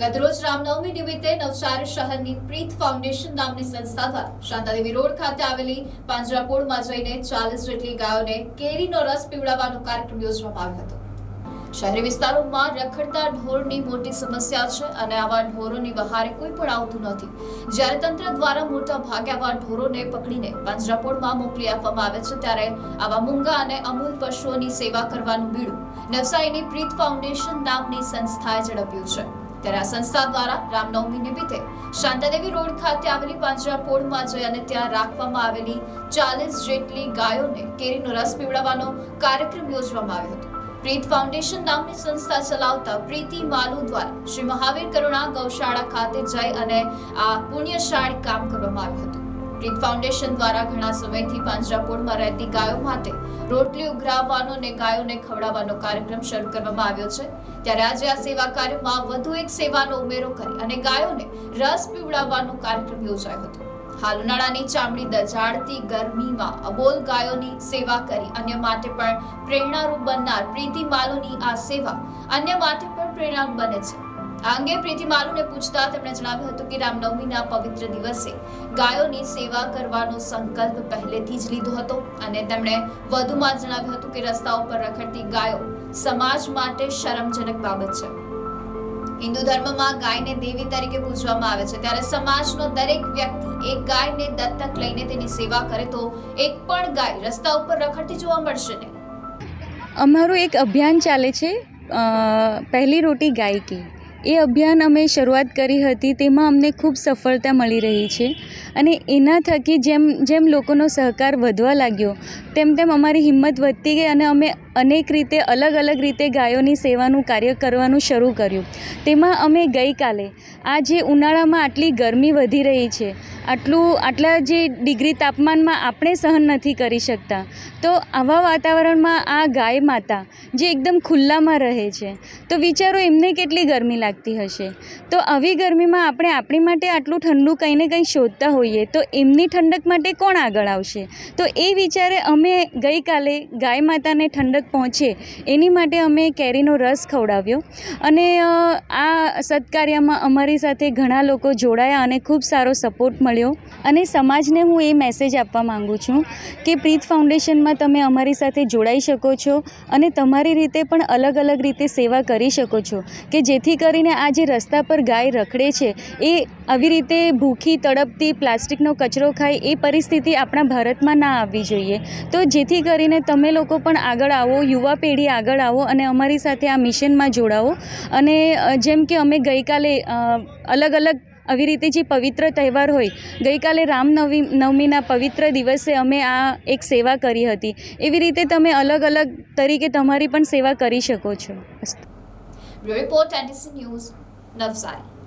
ગતરોજ રામનવમી નિમિત્તે નવસારી શહેરની પ્રીત ફાઉન્ડેશન નામની સંસ્થા દ્વારા શાંતાદેવી રોડ ખાતે આવેલી પાંજરાપોળમાં જઈને ચાલીસ જેટલી ગાયોને કેરીનો રસ પીવડાવવાનો કાર્યક્રમ યોજવામાં આવ્યો હતો. શહેરી વિસ્તારોમાં રખડતા ઢોરની મોટી સમસ્યા છે અને આવા ઢોરોની વહારે કોઈ પણ આવતું નથી. જ્યારે તંત્ર દ્વારા મોટા ભાગે આવા ઢોરોને પકડીને પાંજરાપોળમાં મોકલી આપવામાં આવે છે, ત્યારે આવા મૂંગા અને અમૂલ પશુઓની સેવા કરવાનું બીડું નવસારીની પ્રીત ફાઉન્ડેશન નામની સંસ્થાએ ઝડપ્યું છે. ત્યારે આ સંસ્થા દ્વારા રામનવમી નિમિત્તે શાંતાદેવી રોડ ખાતે આવેલી પાંજરાપોળમાં જઈ અને ત્યાં રાખવામાં આવેલી ચાલીસ જેટલી ગાયોને કેરીનો રસ પીવડાવવાનો કાર્યક્રમ યોજવામાં આવ્યો હતો. પ્રીત ફાઉન્ડેશન નામની સંસ્થા ચલાવતા પ્રીતિ માલુ દ્વારા શ્રી મહાવીર કરુણા ગૌશાળા ખાતે જઈ અને આ પુણ્યશાળી કામ કરવામાં આવ્યું હતું. પ્રીત ફાઉન્ડેશન દ્વારા ઘણા સમયથી પાંજરાપોળમાં રહેતી ગાયો માટે રોટલી ઉઘરાવવાનો અને ગાયોને ખવડાવવાનો કાર્યક્રમ શરૂ કરવામાં આવ્યો છે. ત્યારે આજે આ સેવા કાર્યમાં વધુ એક સેવાનો ઉમેરો કરી અને ગાયોને રસ પીવડાવવાનો કાર્યક્રમ યોજાયો હતો. હાલ ઉનાળાની ચામડી દજાડતી ગરમીમાં અબોલ ગાયોની સેવા કરી અન્ય માટે પણ પ્રેરણારૂપ બનનાર પ્રીતિ માલુની આ સેવા અન્ય માટે પણ પ્રેરણારૂપ બને છે. આ અંગે પ્રીતિ માલુને પૂછતા તેમણે જણાવ્યું હતું કે રામનવમીના પવિત્ર દિવસે ગાયોની સેવા કરવાનો સંકલ્પ પહેલેથી જ લીધો હતો અને તેમણે વધુમાં જણાવ્યું હતું કે રસ્તા ઉપર રખડતી ગાયો સમાજ માટે શરમજનક બાબત છે. હિન્દુ ધર્મમાં ગાયને દેવી તરીકે પૂજવામાં આવે છે. ત્યારે સમાજનો દરેક વ્યક્તિ એક ગાયને દત્તક લઈને તેની સેવા કરે તો એક પણ ગાય રસ્તા ઉપર રખડતી જોવા મળશે નહીં. અમારું એક અભિયાન ચાલે છે પહેલી રોટી ગાય કી. એ અભિયાન અમે શરૂઆત કરી હતી, તેમાં અમને ખૂબ સફળતા મળી રહી છે. અને એના થકી જેમ જેમ લોકોનો સહકાર વધવા લાગ્યો, તેમ તેમ અમારી હિંમત વધતી ગઈ અને અમે અનેક રીતે અલગ અલગ રીતે ગાયોની સેવાનું કાર્ય કરવાનું શરૂ કર્યું. તેમાં અમે ગઈકાલે આ જે ઉનાળામાં આટલી ગરમી વધી રહી છે, આટલું, આટલા જે ડિગ્રી તાપમાનમાં આપણે સહન નથી કરી શકતા, તો આવા વાતાવરણમાં આ ગાય માતા, જે એકદમ ખુલ્લામાં રહે છે, તો વિચારો એમને કેટલી ગરમી લાગતી હશે? તો આવી ગરમીમાં આપણે આપણી માટે આટલું ઠંડુ કંઈ ને કંઈ શોધતા હોઈએ, તો એમની ઠંડક માટે કોણ આગળ આવશે? તો એ વિચારે અમે ગઈકાલે ગાય માતાને ઠંડક પહોંચે. એની માટે અમે કેરીનો રસ ખવડાવ્યો અને આ સત્કાર્યમાં અમારી સાથે ઘણા લોકો જોડાયા અને ખૂબ સારો સપોર્ટ મળ્યો. અને સમાજને હું એ મેસેજ આપવા માંગુ છું કે પ્રીત ફાઉન્ડેશનમાં તમે અમારી સાથે જોડાઈ શકો છો અને તમારી રીતે પણ અલગ અલગ રીતે સેવા કરી શકો છો કે જેથી કરીને આ જે રસ્તા પર ગાય રખડે છે, એ આવી રીતે ભૂખી તડપતી પ્લાસ્ટિકનો કચરો ખાય એ પરિસ્થિતિ આપણા ભારતમાં ના આવવી જોઈએ. તો જેથી કરીને તમે લોકો પણ આગળ આવો યુવા પેઢી આગળ આવો અને અમારી સાથે આ મિશનમાં જોડાઓ અને જેમ કે અમે ગઈકાલે અલગ અલગ આવી રીતે જે પવિત્ર તહેવાર હોય, ગઈકાલે રામનવમી, નવમીના પવિત્ર દિવસે અમે આ એક સેવા કરી હતી. એવી રીતે તમે અલગ અલગ તરીકે તમારી પણ સેવા કરી શકો છો. Report news Navsari.